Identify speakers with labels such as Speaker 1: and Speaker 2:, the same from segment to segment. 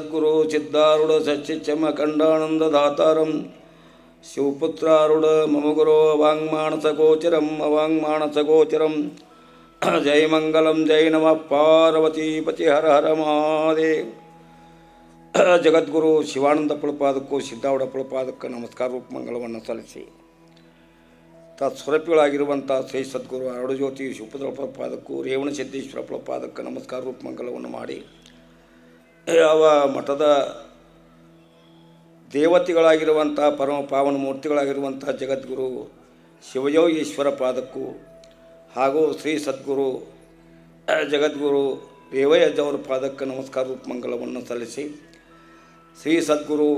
Speaker 1: ಸದ್ಗುರು ಸಿದ್ಧಾರೂಢ ಸಚ್ಚಿಚ್ಚಮ ಖಂಡಾನಂದ ದಾತಾರಂ. ಶಿವಪುತ್ರಾರುಡ ಮಮಗುರು ಗುರೋ ಅವಾಂಗ್ಮಾನಸ ಗೋಚರಂ ಅವಾಂಗ್ಮಾನಸ ಗೋಚರಂ. ಜೈ ಮಂಗಲಂ, ಜೈ ನಮಃ ಪಾರ್ವತೀಪತಿ ಹರ ಹರ ಜಗದ್ಗುರು ಶಿವಾನಂದ ಪ್ರಪಾದಕ್ಕೂ ಸಿದ್ಧಾವಡ ಪ್ರಪಾದಕ್ಕೂ ನಮಸ್ಕಾರ ರೂಪ ಮಂಗಳವನ್ನು ಸಲ್ಲಿಸಿ. ತತ್ಸ್ವರಪಿಗಳಾಗಿರುವಂಥ ಶ್ರೀ ಸದ್ಗುರು ಅರುಣಜ್ಯೋತಿ ಶಿವಪುತ್ರ ಪ್ರಪಾದಕ್ಕೂ ರೇವಣ ಸಿದ್ದೇಶ್ವರ ಪ್ರಪಾದಕ್ಕೆ ನಮಸ್ಕಾರ ರೂಪ ಮಂಗಳವನ್ನು ಮಾಡಿ. ಯಾವ ಮಠದ ದೇವತೆಗಳಾಗಿರುವಂಥ ಪರಮ ಪಾವನ ಮೂರ್ತಿಗಳಾಗಿರುವಂಥ ಜಗದ್ಗುರು ಶಿವಯೋಗೀಶ್ವರ ಪಾದಕ್ಕೂ ಹಾಗೂ ಶ್ರೀ ಸದ್ಗುರು ಜಗದ್ಗುರು ರೇವಯ್ಯಜವರ ಪಾದಕ್ಕೆ ನಮಸ್ಕಾರ ರೂಪ ಮಂಗಳವನ್ನು ಸಲ್ಲಿಸಿ ಶ್ರೀ ಸದ್ಗುರು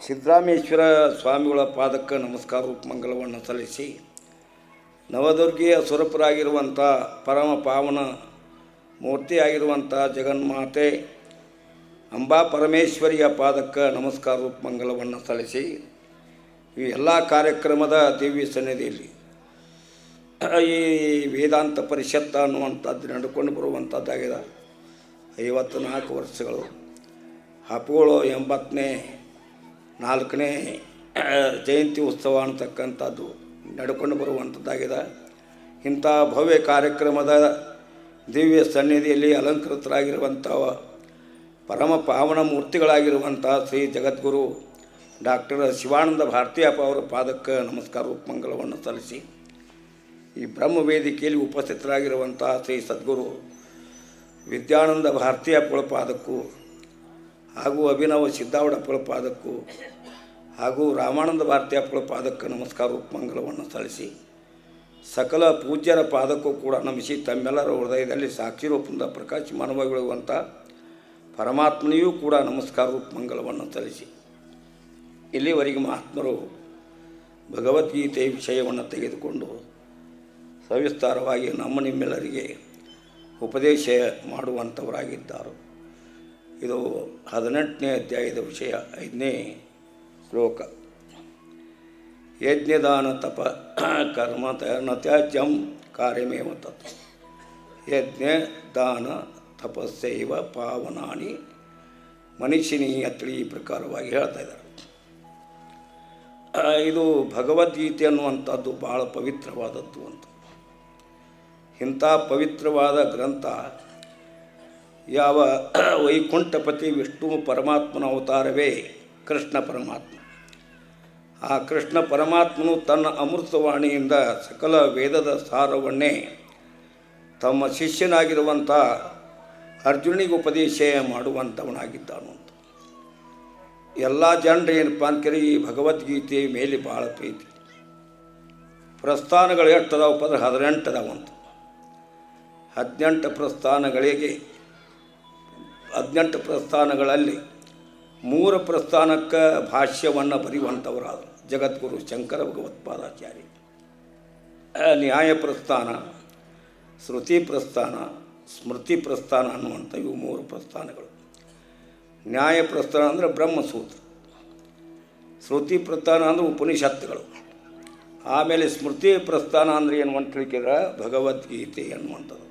Speaker 1: ಸಿದ್ದರಾಮೇಶ್ವರ ಸ್ವಾಮಿಗಳ ಪಾದಕ್ಕೆ ನಮಸ್ಕಾರ ರೂಪ ಮಂಗಳವನ್ನು ಸಲ್ಲಿಸಿ ನವದುರ್ಗಿಯ ಸ್ವರೂಪರಾಗಿರುವಂಥ ಪರಮ ಪಾವನ ಮೂರ್ತಿಯಾಗಿರುವಂಥ ಜಗನ್ಮಾತೆ ಅಂಬಾ ಪರಮೇಶ್ವರಿಯ ಪಾದಕ್ಕೆ ನಮಸ್ಕಾರ ರೂಪ ಮಂಗಲವನ್ನು ಸಲ್ಲಿಸಿ ಈ ಎಲ್ಲ ಕಾರ್ಯಕ್ರಮದ ದಿವ್ಯ ಸನ್ನಿಧಿಯಲ್ಲಿ ಈ ವೇದಾಂತ ಪರಿಷತ್ ಅನ್ನುವಂಥದ್ದು ನಡ್ಕೊಂಡು ಬರುವಂಥದ್ದಾಗಿದೆ. ಐವತ್ತು ನಾಲ್ಕು ವರ್ಷಗಳು. ಹಬ್ಬಗಳು ಎಂಬತ್ತನೇ, ನಾಲ್ಕನೇ ಜಯಂತಿ ಉತ್ಸವ ಅಂತಕ್ಕಂಥದ್ದು ನಡ್ಕೊಂಡು ಬರುವಂಥದ್ದಾಗಿದೆ. ಇಂಥ ಭವ್ಯ ಕಾರ್ಯಕ್ರಮದ ದಿವ್ಯ ಸನ್ನಿಧಿಯಲ್ಲಿ ಅಲಂಕೃತರಾಗಿರುವಂಥ ಪರಮ ಪಾವನ ಮೂರ್ತಿಗಳಾಗಿರುವಂಥ ಶ್ರೀ ಜಗದ್ಗುರು ಡಾಕ್ಟರ್ ಶಿವಾನಂದ ಭಾರತೀಯಪ್ಪ ಅವರ ಪಾದಕ್ಕೆ ನಮಸ್ಕಾರ ಮಂಗಲವನ್ನು ಸಲ್ಲಿಸಿ ಈ ಬ್ರಹ್ಮ ವೇದಿಕೆಯಲ್ಲಿ ಉಪಸ್ಥಿತರಾಗಿರುವಂಥ ಶ್ರೀ ಸದ್ಗುರು ವಿದ್ಯಾನಂದ ಭಾರತೀಯಪ್ಪಳ ಪಾದಕ್ಕೂ ಹಾಗೂ ಅಭಿನವ ಸಿದ್ದಾವಡಪ್ಪಳ ಪಾದಕ್ಕೂ ಹಾಗೂ ರಾಮಾನಂದ ಭಾರತೀಯಪ್ಪಳ ಪಾದಕ್ಕೆ ನಮಸ್ಕಾರ ಮಂಗಲವನ್ನು ಸಲ್ಲಿಸಿ ಸಕಲ ಪೂಜ್ಯರ ಪಾದಕ್ಕೂ ಕೂಡ ನಮಿಸಿ ತಮ್ಮೆಲ್ಲರ ಹೃದಯದಲ್ಲಿ ಸಾಕ್ಷಿ ರೂಪದಿಂದ ಪ್ರಕಾಶಮಾನವಾಗಿರುವಂಥ ಪರಮಾತ್ಮನಿಯೂ ಕೂಡ ನಮಸ್ಕಾರ ರೂಪ ಮಂಗಲವನ್ನು ಸಲ್ಲಿಸಿ. ಇಲ್ಲಿವರೆಗೆ ಮಹಾತ್ಮರು ಭಗವದ್ಗೀತೆಯ ವಿಷಯವನ್ನು ತೆಗೆದುಕೊಂಡು ಸವಿಸ್ತಾರವಾಗಿ ನಮ್ಮ ನಿಮ್ಮೆಲ್ಲರಿಗೆ ಉಪದೇಶ ಮಾಡುವಂಥವರಾಗಿದ್ದಾರೆ. ಇದು ಹದಿನೆಂಟನೇ ಅಧ್ಯಾಯದ ವಿಷಯ, ಐದನೇ ಶ್ಲೋಕ. ಯಜ್ಞದಾನ ತಪ, ಕರ್ಮ ನ ತ್ಯಾಜ್ಯಂ ಕಾರ್ಯಮೇವ ತತ್. ಯಜ್ಞ ದಾನ ತಪಸ್ಸೈವ ಪಾವನಾನಿ ಮನುಷ್ಯನಿ ಅತ್ಳಿ ಈ ಪ್ರಕಾರವಾಗಿ ಹೇಳ್ತಾ ಇದ್ದಾರೆ. ಇದು ಭಗವದ್ಗೀತೆ ಅನ್ನುವಂಥದ್ದು ಭಾಳ ಪವಿತ್ರವಾದದ್ದು ಅಂತ. ಇಂಥ ಪವಿತ್ರವಾದ ಗ್ರಂಥ ಯಾವ ವೈಕುಂಠಪತಿ ವಿಷ್ಣು ಪರಮಾತ್ಮನ ಅವತಾರವೇ ಕೃಷ್ಣ ಪರಮಾತ್ಮ. ಆ ಕೃಷ್ಣ ಪರಮಾತ್ಮನು ತನ್ನ ಅಮೃತವಾಣಿಯಿಂದ ಸಕಲ ವೇದದ ಸಾರವನ್ನೇ ತಮ್ಮ ಶಿಷ್ಯನಾಗಿರುವಂಥ ಅರ್ಜುನಿಗೆ ಉಪದೇಶ ಮಾಡುವಂಥವನಾಗಿದ್ದಾನು ಅಂತ. ಎಲ್ಲ ಜನರು ಏನಪ್ಪ ಅಂತೀರಿ ಈ ಭಗವದ್ಗೀತೆ ಮೇಲೆ ಭಾಳ ಪ್ರೀತಿ. ಪ್ರಸ್ಥಾನಗಳು ಎಷ್ಟು ಅದಾವಪ್ಪ ಅಂದ್ರೆ ಹದಿನೆಂಟು ಅದಾವಂತ ಹದಿನೆಂಟು ಪ್ರಸ್ಥಾನಗಳಿಗೆ, ಹದಿನೆಂಟು ಪ್ರಸ್ಥಾನಗಳಲ್ಲಿ ಮೂರು ಪ್ರಸ್ಥಾನಕ್ಕೆ ಭಾಷ್ಯವನ್ನು ಬರೆಯುವಂಥವರಾದರು. ಜಗದ್ಗುರು ಶಂಕರ ಭಗವತ್ಪಾದಾಚಾರ್ಯ ನ್ಯಾಯ ಪ್ರಸ್ಥಾನ, ಶ್ರುತಿ ಪ್ರಸ್ಥಾನ, ಸ್ಮೃತಿ ಪ್ರಸ್ಥಾನ ಅನ್ನುವಂಥ ಇವು ಮೂರು ಪ್ರಸ್ಥಾನಗಳು. ನ್ಯಾಯ ಪ್ರಸ್ಥಾನ ಅಂದರೆ ಬ್ರಹ್ಮಸೂತ್ರ. ಶ್ರುತಿ ಪ್ರಸ್ಥಾನ ಅಂದರೆ ಉಪನಿಷತ್ತುಗಳು. ಆಮೇಲೆ ಸ್ಮೃತಿ ಪ್ರಸ್ಥಾನ ಅಂದರೆ ಏನು ಅಂತ ಹೇಳಿದ್ರೆ ಭಗವದ್ಗೀತೆ ಅನ್ನುವಂಥದ್ದು.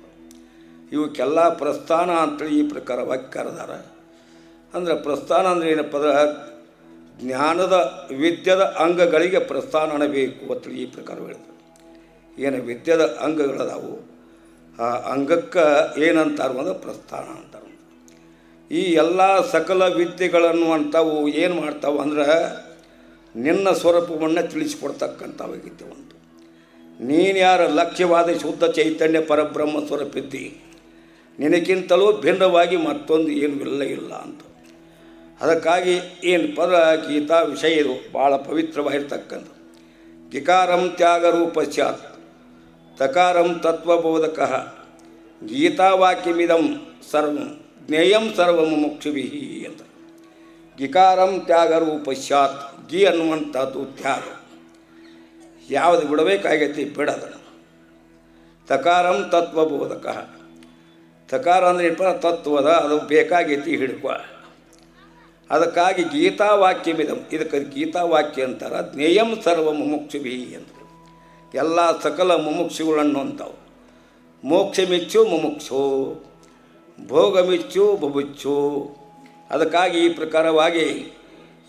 Speaker 1: ಇವಕ್ಕೆಲ್ಲ ಪ್ರಸ್ಥಾನ ಅಂತೇಳಿ ಈ ಪ್ರಕಾರವಾಗಿ ಕರೆದಾರ ಅಂದರೆ. ಪ್ರಸ್ಥಾನ ಅಂದರೆ ಏನಪ್ಪ ಜ್ಞಾನದ ವಿದ್ಯದ ಅಂಗಗಳಿಗೆ ಪ್ರಸ್ಥಾನ ಬೇಕು ಅಂತೇಳಿ ಈ ಪ್ರಕಾರ ಹೇಳ್ತಾರೆ. ಏನು ವಿದ್ಯದ ಅಂಗಗಳದಾವು? ಆ ಅಂಗಕ್ಕೆ ಏನಂತಾರು ಅಂದ್ರೆ ಪ್ರಸ್ಥಾನ ಅಂತಾರೆ. ಈ ಎಲ್ಲ ಸಕಲ ವಿದ್ಯೆಗಳನ್ನುವಂಥವು ಏನು ಮಾಡ್ತಾವೆ ಅಂದ್ರೆ ನಿನ್ನ ಸ್ವರೂಪವನ್ನು ತಿಳಿಸಿಕೊಡ್ತಕ್ಕಂಥವಾಗಿದ್ದವಂತು. ನೀನು ಯಾರ ಲಕ್ಷ್ಯವಾದ ಶುದ್ಧ ಚೈತನ್ಯ ಪರಬ್ರಹ್ಮ ಸ್ವರೂಪಿದ್ದಿ? ನಿನಗಿಂತಲೂ ಭಿನ್ನವಾಗಿ ಮತ್ತೊಂದು ಏನು ಇಲ್ಲ ಇಲ್ಲ ಅಂತ. ಅದಕ್ಕಾಗಿ ಏನು ಪದ ಗೀತಾ ವಿಷಯ ಇದು ಭಾಳ ಪವಿತ್ರವಾಗಿರ್ತಕ್ಕಂಥ ಗಿಕಾರಂ ತ್ಯಾಗರೂಪ ಸ್ಯಾತ್, ತಕಾರಂ ತತ್ವಬೋಧಕ, ಗೀತಾವಾಕ್ಯಮಿದಂ ಸರ್ವ, ಜ್ಞೇಯಂ ಸರ್ವ ಮುಕ್ಷುಭಿ ಅಂತ. ಗಿಕಾರಂ ತ್ಯಾಗರೂಪ ಸ್ಯಾತ್, ಗಿ ಅನ್ನುವಂಥದ್ದು ತ್ಯಾಗ. ಯಾವುದು ಬಿಡಬೇಕಾಗೈತಿ ಬಿಡೋದನ್ನು ತಕಾರಂ ತತ್ವಬೋಧಕ. ತಕಾರ ಅಂದ್ರೆ ತತ್ವದ, ಅದು ಬೇಕಾಗೈತಿ ಹಿಡ್ಕೊ. ಅದಕ್ಕಾಗಿ ಗೀತಾವಾಕ್ಯಮಿದಂ. ಇದಕ್ಕೆ ಗೀತಾವಾಕ್ಯ ಅಂತಾರೆ, ಜ್ಞೇಯಂ ಸರ್ವ ಮುಮುಕ್ಷುಭಿ ಅಂತ ಎಲ್ಲ ಸಕಲ ಮುಮುಕ್ಷುಗಳನ್ನು ಅಂತಾವು. ಮೋಕ್ಷ ಮಿಚ್ಚು ಮುಮುಕ್ಷು ಭೋಗಮಿಚ್ಚು ಬಬುಚ್ಚು ಅದಕ್ಕಾಗಿ ಈ ಪ್ರಕಾರವಾಗಿ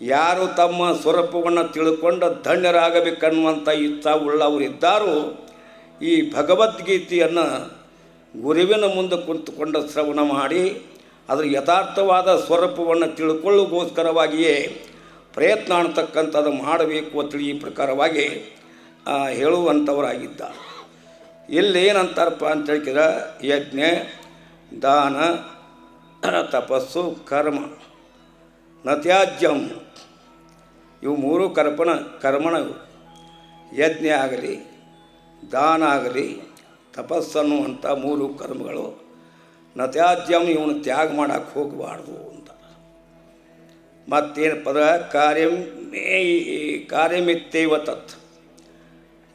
Speaker 1: ಯಾರು ತಮ್ಮ ಸ್ವರೂಪವನ್ನು ತಿಳ್ಕೊಂಡು ಧನ್ಯರಾಗಬೇಕನ್ನುವಂಥ ಇಚ್ಛಾವುಳ್ಳವರಿದ್ದಾರೋ ಈ ಭಗವದ್ಗೀತೆಯನ್ನು ಗುರುವಿನ ಮುಂದೆ ಕುಳಿತುಕೊಂಡು ಶ್ರವಣ ಮಾಡಿ ಅದರ ಯಥಾರ್ಥವಾದ ಸ್ವರೂಪವನ್ನು ತಿಳ್ಕೊಳ್ಳೋಗೋಸ್ಕರವಾಗಿಯೇ ಪ್ರಯತ್ನ ಅನ್ನತಕ್ಕಂಥದ್ದು ಮಾಡಬೇಕು ಅಂತೇಳಿ ಈ ಪ್ರಕಾರವಾಗಿ ಹೇಳುವಂಥವರಾಗಿದ್ದ ಇಲ್ಲಿ ಏನಂತಾರಪ್ಪ ಅಂತ ಹೇಳಿದ್ರೆ ಯಜ್ಞ, ದಾನ, ತಪಸ್ಸು, ಕರ್ಮ ನತ್ಯಾಜ್ಯಂ ಇವು ಮೂರು ಕರ್ಪಣ, ಕರ್ಮಣ ಇವು. ಯಜ್ಞ ಆಗಲಿ, ದಾನ ಆಗಲಿ, ತಪಸ್ಸನ್ನುವಂಥ ಮೂರು ಕರ್ಮಗಳು. ನತ್ಯಾಜ್ಯಂ ಇವನು ತ್ಯಾಗ ಮಾಡಕ್ಕೆ ಹೋಗಬಾರ್ದು ಅಂತ. ಮತ್ತೇನು ಪದ? ಕಾರ್ಯ ಕಾರ್ಯಮಿತ್ತೇವ ತತ್.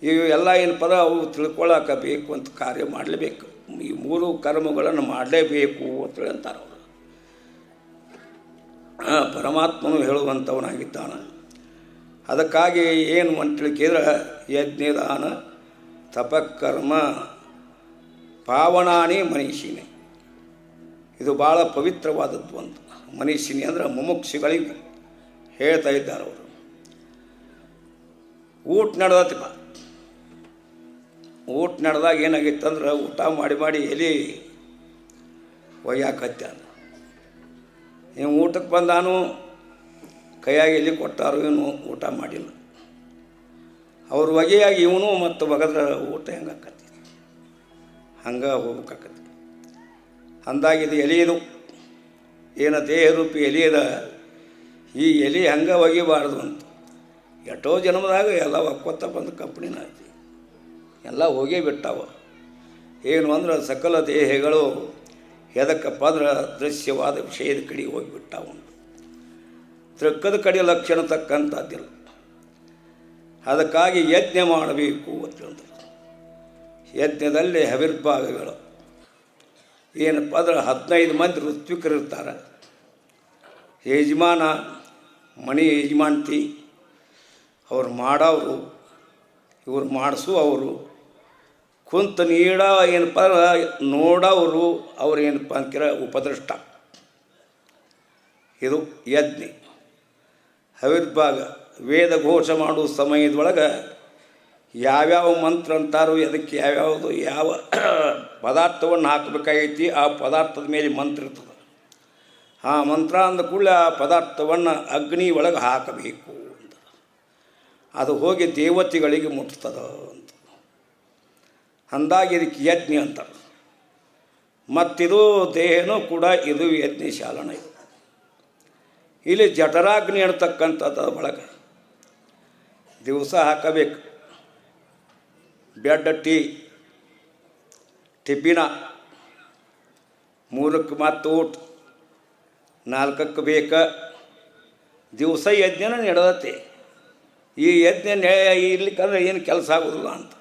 Speaker 1: ಇವು ಎಲ್ಲ ಏನು ಪದ ಅವು ತಿಳ್ಕೊಳ್ಳಾಕ ಬೇಕು ಅಂತ ಕಾರ್ಯ ಮಾಡಲೇಬೇಕು. ಈ ಮೂರು ಕರ್ಮಗಳನ್ನು ಮಾಡಲೇಬೇಕು ಅಂತೇಳಿ ಅಂತಾರೆ ಅವರು. ಪರಮಾತ್ಮನು ಹೇಳುವಂಥವನಾಗಿದ್ದಾನೆ ಅದಕ್ಕಾಗಿ ಏನು ಅಂತ ಕೇಳಿದ್ರೆ ಯಜ್ಞದಾನ ತಪಕರ್ಮ ಪಾವನಾನೇ ಮನೀಷಿನಿ. ಇದು ಭಾಳ ಪವಿತ್ರವಾದದ್ದು ಅಂತ ಮನೀಷಿನಿ ಅಂದ್ರೆ ಮುಮುಕ್ಷಿಗಳಿಗೆ ಹೇಳ್ತಾ ಇದ್ದಾರೆ ಅವರು. ಊಟ ನಡೆದತಿಪ್ಪ ಊಟ ನಡೆದಾಗ ಏನಾಗಿತ್ತು ಅಂದ್ರೆ ಊಟ ಮಾಡಿ ಮಾಡಿ ಎಲಿ ಒಯ್ಯಾಕತ್ಯ ನೀವು ಊಟಕ್ಕೆ ಬಂದಾನು ಕೈಯಾಗಿ ಎಲ್ಲಿ ಕೊಟ್ಟಾರು, ಇವನು ಊಟ ಮಾಡಿಲ್ಲ. ಅವ್ರ ಒಗೆಯಾಗಿ ಇವನು ಮತ್ತು ಬಗದ್ರ ಊಟ ಹೆಂಗೆ ಆಕತಿ ಹಂಗೆ ಹೋಗ್ಬೇಕಾಕತಿ ಅಂದಾಗ ಇದು ಎಲೆ ಇದು ಏನು ದೇಹರೂಪಿ ಎಲೆ ಅದ ಈ ಎಲೆ ಹಂಗೆ ಒಗಿಬಾರ್ದು ಅಂತ. ಎಷ್ಟೋ ಜನ್ಮದಾಗ ಎಲ್ಲ ಒಕ್ಕೊತ್ತ ಬಂದು ಕಂಪ್ನಿನ ಐತಿ. ಎಲ್ಲ ಹೋಗೇ ಬಿಟ್ಟಾವ. ಏನು ಅಂದ್ರೆ ಸಕಲ ದೇಹಗಳು ಎದಕ್ಕಪ್ಪ ಅಂದ್ರೆ ದೃಶ್ಯವಾದ ವಿಷಯದ ಕಡೆ ಹೋಗಿಬಿಟ್ಟಾವ ತೃಕ್ಕದ ಕಡೆ ಲಕ್ಷಣ ತಕ್ಕಂಥದ್ದಿಲ್ಲ ಅದಕ್ಕಾಗಿ ಯಜ್ಞ ಮಾಡಬೇಕು ಅಂತ ಯಜ್ಞದಲ್ಲಿ ಹವಿರ್ಭಾಗಗಳು. ಏನಪ್ಪ ಅಂದ್ರೆ ಹದಿನೈದು ಮಂದಿ ಋತ್ವಿಕರಿರ್ತಾರೆ ಯಜಮಾನ ಮನೆ ಯಜಮಾನ್ತಿ, ಅವ್ರು ಮಾಡೋರು ಇವ್ರು ಮಾಡಿಸುವವರು, ಕುಂತ ನೀಡ ಏನಪ್ಪ ಅಂದ್ರೆ ನೋಡೋರು ಅವ್ರು ಏನಪ್ಪ ಅಂತೀರ ಉಪದೃಷ್ಟ. ಇದು ಯಜ್ಞ. ಹವಿರ್ಭಾಗ ವೇದ ಘೋಷ ಮಾಡುವ ಸಮಯದೊಳಗೆ ಯಾವ್ಯಾವ ಮಂತ್ರ ಅಂತಾರೋ ಅದಕ್ಕೆ ಯಾವ್ಯಾವುದು ಯಾವ ಪದಾರ್ಥವನ್ನು ಹಾಕಬೇಕಾಗೈತಿ, ಆ ಪದಾರ್ಥದ ಮೇಲೆ ಮಂತ್ರ ಇರ್ತದೆ. ಆ ಮಂತ್ರ ಅಂದ ಕೂಡಲೇ ಆ ಪದಾರ್ಥವನ್ನು ಅಗ್ನಿ ಒಳಗೆ ಹಾಕಬೇಕು ಅಂತ. ಅದು ಹೋಗಿ ದೇವತೆಗಳಿಗೆ ಮುಟ್ತದ ಅಂತ. ಅಂದಾಗ ಇದಕ್ಕೆ ಯಜ್ಞ ಅಂತ ಮತ್ತಿದು ದೇಹನೂ ಕೂಡ ಇದು ಯಜ್ಞಶಾಲನ ಇದು. ಇಲ್ಲಿ ಜಠರಾಗ್ನಿ ಅಂತಕ್ಕಂಥದ್ದು ಒಳಗೆ. ದಿವಸ ಹಾಕಬೇಕು. Bed tea. ಟಿಫಿನ ಮೂರಕ್ಕೆ ಮತ್ತು ಊಟ, ನಾಲ್ಕಕ್ಕೆ ಬೇಕ. ದಿವಸ ಯಜ್ಞನ ನಡೆದತ್ತೆ ಈ ಯಜ್ಞ ಇರ್ಲಿಕ್ಕಂದ್ರೆ ಏನು ಕೆಲಸ ಆಗೋದಿಲ್ಲ ಅಂತ.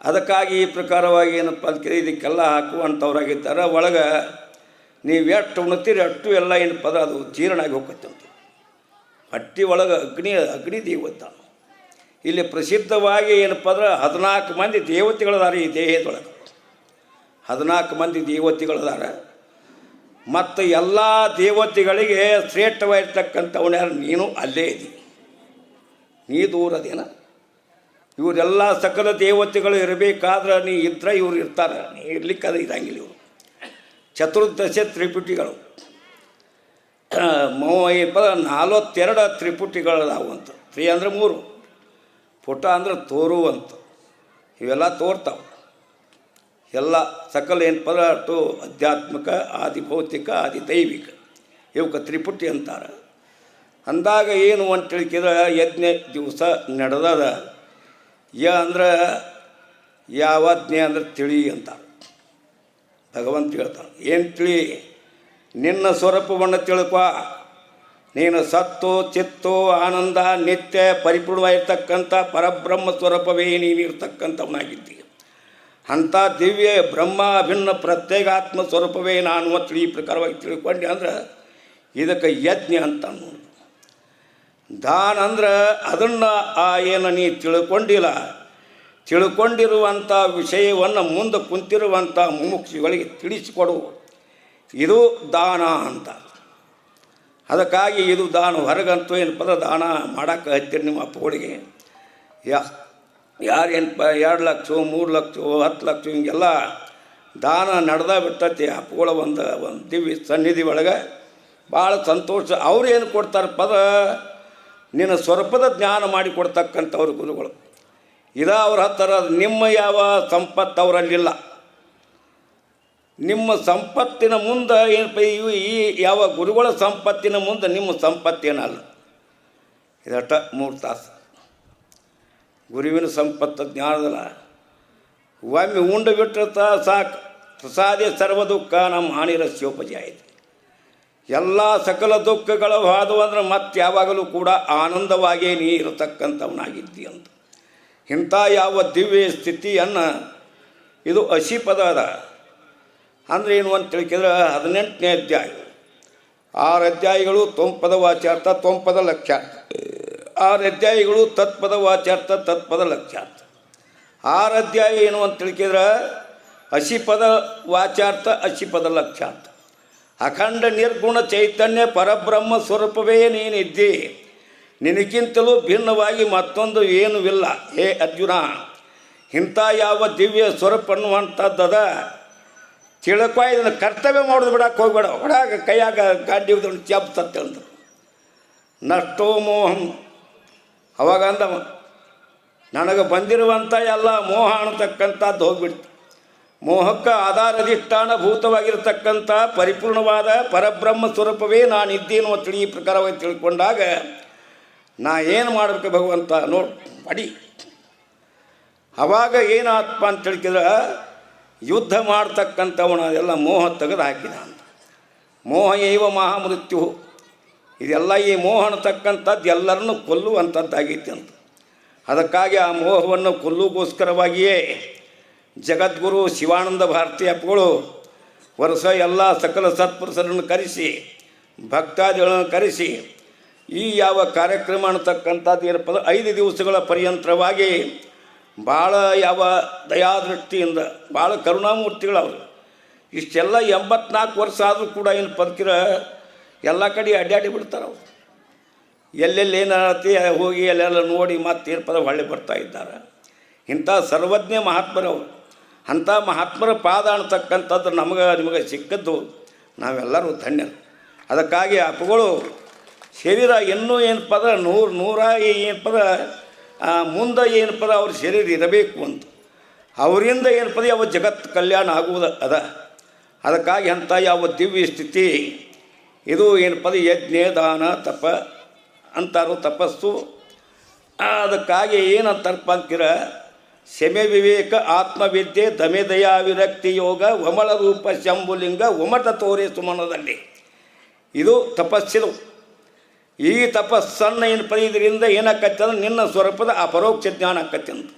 Speaker 1: ಅದಕ್ಕಾಗಿ ಈ ಪ್ರಕಾರವಾಗಿ ಏನಪ್ಪ ಅಂತ ಕೇಳಿ, ಇದಕ್ಕೆಲ್ಲ ಹಾಕುವಂಥವ್ರಾಗಿದ್ದಾರೆ ಒಳಗೆ ನೀವು ಎಷ್ಟು ಉಣ್ತೀರಿ ಅಷ್ಟು ಎಲ್ಲ ಏನಪ್ಪ ಅದು ಜೀರ್ಣ ಆಗಿ ಹೋಗುತ್ತೆ ಅಂತ. ಹಟ್ಟಿ ಒಳಗೆ ಅಗ್ನಿ ಅಗ್ನಿ ದೇವತ. ಇಲ್ಲಿ ಪ್ರಸಿದ್ಧವಾಗಿ ಏನಪ್ಪ ಅಂದ್ರೆ ಹದಿನಾಲ್ಕು ಮಂದಿ ದೇವತೆಗಳದಾರ ಈ ದೇಹದೊಳಗೆ. ಹದಿನಾಲ್ಕು ಮಂದಿ ದೇವತೆಗಳದಾರ. ಮತ್ತು ಎಲ್ಲ ದೇವತೆಗಳಿಗೆ ಶ್ರೇಷ್ಠವಾಗಿರ್ತಕ್ಕಂಥವನ ಯಾರು? ನೀನು ಅಲ್ಲೇ ಇದೆ. ನೀ ದೂರದೇನ ಇವರೆಲ್ಲ ಸಕಲ ದೇವತೆಗಳು ಇರಬೇಕಾದ್ರೆ ನೀ ಇದ್ರೆ ಇವ್ರು ಇರ್ತಾರೆ. ನೀ ಇರ್ಲಿಕ್ಕಾದ್ರೆ ಇರಂಗಿಲ್ಲ ಇವರು. ಚತುರ್ದಶ ತ್ರಿಪುಟಿಗಳು. ಮೂವ ನಲ್ವತ್ತೆರಡು ತ್ರಿಪುಟಿಗಳದಾವಂತ ತ್ರೀ ಅಂದ್ರೆ ಮೂರು. ಪುಟ ಅಂದ್ರೆ ತೋರುವಂತ. ಇವೆಲ್ಲ ತೋರ್ತಾವೆ. ಎಲ್ಲ ಸಕಲ ಏನಪ್ಪ ಅಂದ್ರೆ ಅಷ್ಟು ಆಧ್ಯಾತ್ಮಿಕ, ಆದಿ ಭೌತಿಕ, ಆದಿ ದೈವಿಕ. ಇವಕ್ಕೆ ತ್ರಿಪುಟಿ ಅಂತಾರೆ. ಅಂದಾಗ ಏನು ಅಂತ ತಿಳ್ಕಿದ್ರೆ ಯಜ್ಞ ದಿವಸ ನಡೆದದ. ಯ ಅಂದ್ರೆ ಯಾವಜ್ಞೆ ಅಂದ್ರೆ ತಿಳಿ ಅಂತಾರೆ. ಭಗವಂತ ಹೇಳ್ತಾನೆ. ಏನು ತಿಳಿ? ನಿನ್ನ ಸ್ವರೂಪವನ್ನು ತಿಳ್ಕೊ. ನೀನು ಸತ್ತು, ಚಿತ್ತು, ಆನಂದ, ನಿತ್ಯ ಪರಿಪೂರ್ಣವಾಗಿರ್ತಕ್ಕಂಥ ಪರಬ್ರಹ್ಮ ಸ್ವರೂಪವೇ ನೀನು ಇರ್ತಕ್ಕಂಥವನಾಗಿದ್ದೀಯ. ಅಂಥ ದಿವ್ಯ ಬ್ರಹ್ಮ ಅಭಿನ್ನ ಪ್ರತ್ಯೇಕಾತ್ಮ ಸ್ವರೂಪವೇ ನಾನು ಮತ್ತು ಈ ಪ್ರಕಾರವಾಗಿ ತಿಳ್ಕೊಂಡೆ ಅಂದ್ರೆ ಇದಕ್ಕೆ ಯಜ್ಞ ಅಂತ ನೋಡಿ ದಾನ ಅಂದ್ರೆ ಅದನ್ನು ಆ ಏನು ನೀ ತಿಳ್ಕೊಂಡಿಲ್ಲ, ತಿಳ್ಕೊಂಡಿರುವಂಥ ವಿಷಯವನ್ನು ಮುಂದೆ ಕುಂತಿರುವಂಥ ಮುಮುಕ್ಷಿಗಳಿಗೆ ತಿಳಿಸಿಕೊಡು. ಇದು ದಾನ ಅಂತ. ಅದಕ್ಕಾಗಿ ಇದು ದಾನ ಹೊರಗಂತು ಏನು ಪದ ದಾನ ಮಾಡೋಕ್ಕೆ ಹತ್ತಿರ ನಿಮ್ಮ ಅಪ್ಪಗಳಿಗೆ. ಯಾ ಯಾರೇನಪ್ಪ ಎರಡು ಲಕ್ಷ, ಮೂರು ಲಕ್ಷ, ಹತ್ತು ಲಕ್ಷ, ಹಿಂಗೆಲ್ಲ ದಾನ ನಡೆದ ಬಿಡ್ತತಿ ಅಪ್ಪಗಳ ಒಂದು ಒಂದು ದಿವ್ಯ ಸನ್ನಿಧಿ ಒಳಗೆ. ಭಾಳ ಸಂತೋಷ. ಅವ್ರು ಏನು ಕೊಡ್ತಾರೆ ಪದ? ನಿನ್ನ ಸ್ವರೂಪದ ಜ್ಞಾನ ಮಾಡಿ ಕೊಡ್ತಕ್ಕಂಥವ್ರು ಗುರುಗಳು. ಇದ ಅವ್ರ ಹತ್ತಿರ ನಿಮ್ಮ ಯಾವ ಸಂಪತ್ತು ಅವರಲ್ಲಿಲ್ಲ. ನಿಮ್ಮ ಸಂಪತ್ತಿನ ಮುಂದೆ ಏನು ಇವು ಈ ಯಾವ ಗುರುಗಳ ಸಂಪತ್ತಿನ ಮುಂದೆ ನಿಮ್ಮ ಸಂಪತ್ತೇನಲ್ಲ. ಇದಟ ಮೂರು ತಾಸು. ಗುರುವಿನ ಸಂಪತ್ತು ಜ್ಞಾನದಲ್ಲ. ಒಮ್ಮೆ ಉಂಡು ಬಿಟ್ಟರೆ ಸಾಕು. ಪ್ರಸಾದಿ ಸರ್ವ ದುಃಖ, ನಮ್ಮ ಹಾನಿರಸ್ಯೋಪಜಿ ಆಯಿತು ಎಲ್ಲ ಸಕಲ ದುಃಖಗಳು ಹಾದವು ಅಂದ್ರೆ ಮತ್ತೆ ಯಾವಾಗಲೂ ಕೂಡ ಆನಂದವಾಗಿಯೇ ನೀ ಇರತಕ್ಕಂಥವನಾಗಿದ್ದಿ ಅಂತ. ಇಂಥ ಯಾವ ದಿವ್ಯ ಸ್ಥಿತಿಯನ್ನು ಇದು ಅಶಿಪದ ಅದ. ಅಂದರೆ ಏನು ಅಂತ ತಿಳ್ಕಿದ್ರೆ ಹದಿನೆಂಟನೇ ಅಧ್ಯಾಯ. ಆರು ಅಧ್ಯಾಯಗಳು ತೊಂಪದ ವಾಚ್ಯಾರ್ಥ ತೊಂಪದ ಲಕ್ಷ್ಯಾರ್ಥ ಆರು ಅಧ್ಯಾಯಗಳು ತತ್ಪದ ವಾಚ್ಯಾರ್ಥ ತತ್ಪದ ಲಕ್ಷ್ಯಾರ್ಥ ಆರು ಅಧ್ಯಾಯ ಏನು ಅಂತ ತಿಳ್ಕಿದ್ರೆ ಅಶಿಪದ ವಾಚಾರ್ಥ ಅಶಿಪದ ಲಕ್ಷ್ಯಾರ್ಥ ಅಖಂಡ ನಿರ್ಗುಣ ಚೈತನ್ಯ ಪರಬ್ರಹ್ಮ ಸ್ವರೂಪವೇ ನೀನಿದ್ದಿ. ನಿನಗಿಂತಲೂ ಭಿನ್ನವಾಗಿ ಮತ್ತೊಂದು ಏನೂ ಇಲ್ಲ. ಹೇ ಅರ್ಜುನ, ಇಂಥ ಯಾವ ದಿವ್ಯ ಸ್ವರೂಪ ಅನ್ನುವಂಥದ್ದದ ತಿಳ್ಕೊ, ಇದನ್ನು ಕರ್ತವ್ಯ ಮಾಡೋದು ಬಿಡಕ್ಕೆ ಹೋಗ್ಬೇಡ. ಹೊಡಾಗ ಕೈಯಾಗ ಗಾಡಿ ಹೋದ್ರು ಚಾಪ್ತತ್ತೆ ಅಂತ ನಷ್ಟೋ ಮೋಹಂ. ಅವಾಗ ಅಂದ ನನಗೆ ಬಂದಿರುವಂಥ ಎಲ್ಲ ಮೋಹ ಅನ್ನತಕ್ಕಂಥದ್ದು ಹೋಗ್ಬಿಡ್ತು. ಮೋಹಕ್ಕೆ ಆಧಾರಧಿಷ್ಠಾನ ಭೂತವಾಗಿರತಕ್ಕಂಥ ಪರಿಪೂರ್ಣವಾದ ಪರಬ್ರಹ್ಮ ಸ್ವರೂಪವೇ ನಾನಿದ್ದೇನೋ ತಿಳಿ ಈ ಪ್ರಕಾರವಾಗಿ ತಿಳ್ಕೊಂಡಾಗ, ನಾ ಏನು ಮಾಡಬೇಕು ಭಗವಂತ, ನೋಡಿ ಅವಾಗ ಏನಾತ್ಮ ಅಂತ ತಿಳ್ಕಿದ್ರೆ ಯುದ್ಧ ಮಾಡ್ತಕ್ಕಂಥವನ ಎಲ್ಲ ಮೋಹ ತೆಗೆದು ಹಾಕಿದ ಅಂತ. ಮೋಹ ಏವ ಮಹಾಮೃತ್ಯು. ಇದೆಲ್ಲ ಈ ಮೋಹ ಅನ್ನತಕ್ಕಂಥದ್ದು ಎಲ್ಲರನ್ನು ಕೊಲ್ಲುವಂಥದ್ದಾಗೈತಿ ಅಂತ. ಅದಕ್ಕಾಗಿ ಆ ಮೋಹವನ್ನು ಕೊಲ್ಲುಗೋಸ್ಕರವಾಗಿಯೇ ಜಗದ್ಗುರು ಶಿವಾನಂದ ಭಾರತಿ ಅಪ್ಪಗಳು ವರ್ಷ ಎಲ್ಲ ಸಕಲ ಸತ್ಪುರುಷರನ್ನು ಕರೆಸಿ, ಭಕ್ತಾದಿಗಳನ್ನು ಕರೆಸಿ, ಈ ಯಾವ ಕಾರ್ಯಕ್ರಮ ಅನ್ನತಕ್ಕಂಥದ್ದು ಏನಪ್ಪ ಐದು ದಿವಸಗಳ ಪರ್ಯಂತರವಾಗಿ ಭಾಳ ಯಾವ ದಯಾದೃಷ್ಟಿಯಿಂದ ಭಾಳ ಅವರು ಇಷ್ಟೆಲ್ಲ ಎಂಬತ್ನಾಲ್ಕು ವರ್ಷ ಆದರೂ ಕೂಡ ಏನು ಪದಕಿರ ಎಲ್ಲ ಕಡೆ ಅಡ್ಡಾಡಿ ಬಿಡ್ತಾರೆ ಅವರು. ಎಲ್ಲೆಲ್ಲಿ ಏನಾಗತ್ತೆ, ಹೋಗಿ ಅಲ್ಲೆಲ್ಲ ನೋಡಿ ಮತ್ತೆ ಪದ ಹೊಳ್ಳಿ ಬರ್ತಾ ಇದ್ದಾರೆ. ಇಂಥ ಸರ್ವಜ್ಞ ಮಹಾತ್ಮರವರು. ಅಂಥ ಮಹಾತ್ಮರ ಪಾದ ಅಂತಕ್ಕಂಥದ್ದು ನಮಗೆ, ನಿಮಗೆ ಸಿಕ್ಕದ್ದು ನಾವೆಲ್ಲರೂ ಧನ್ಯರು. ಅದಕ್ಕಾಗಿ ಅಪ್ಪಗಳು, ಶರೀರ ಇನ್ನೂ ಏನಪ್ಪ ಅಂದ್ರೆ ನೂರು ನೂರ ಏನಪ್ಪ ಅಂದ್ರೆ ಮುಂದೆ ಏನು ಪದ ಅವ್ರ ಶರೀರ ಇರಬೇಕು ಅಂತ. ಅವರಿಂದ ಏನು ಪದ ಯಾವ ಜಗತ್ತು ಕಲ್ಯಾಣ ಆಗುವುದು ಅದ. ಅದಕ್ಕಾಗಿ ಅಂಥ ಯಾವ ದಿವ್ಯ ಸ್ಥಿತಿ. ಇದು ಏನು ಪದ ಯಜ್ಞ, ದಾನ, ತಪ ಅಂತಾರು ತಪಸ್ಸು. ಅದಕ್ಕಾಗಿ ಏನಂತಾರಪ್ಪ ಅಂತೀರ? ಶಮೆ ವಿವೇಕ ಆತ್ಮವಿದ್ಯೆ ದಮೆ ದಯಾ ವಿರಕ್ತಿ ಯೋಗ ಒಮಳ ರೂಪ ಶಂಭುಲಿಂಗ ಒಮಟ ತೋರೆ ಸುಮನದಲ್ಲಿ. ಇದು ತಪಸ್ಸಿದು ಈ ತಪಸ್ಸನ್ನು ಏನು ಇದರಿಂದ ಏನಕ್ಕತ್ತೆ ಅಂದ್ರೆ ನಿನ್ನ ಸ್ವರೂಪದ ಅಪರೋಕ್ಷ ಜ್ಞಾನ ಆಕತ್ತೆ ಅಂತ.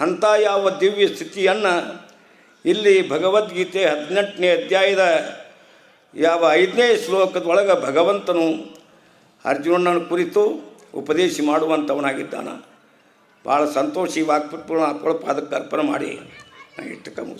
Speaker 1: ಅಂಥ ಯಾವ ದಿವ್ಯ ಸ್ಥಿತಿಯನ್ನು ಇಲ್ಲಿ ಭಗವದ್ಗೀತೆ ಹದಿನೆಂಟನೇ ಅಧ್ಯಾಯದ ಯಾವ ಐದನೇ ಶ್ಲೋಕದೊಳಗೆ ಭಗವಂತನು ಅರ್ಜುನನ ಕುರಿತು ಉಪದೇಶ ಮಾಡುವಂಥವನಾಗಿದ್ದಾನ. ಭಾಳ ಸಂತೋಷಿ ವಾಕ್ಪುಟ್ಪೂರ್ಣ ಹಾಕೊಳ್ಳೋ ಅದಕ್ಕೆ ಅರ್ಪಣೆ ಮಾಡಿ ನಾನು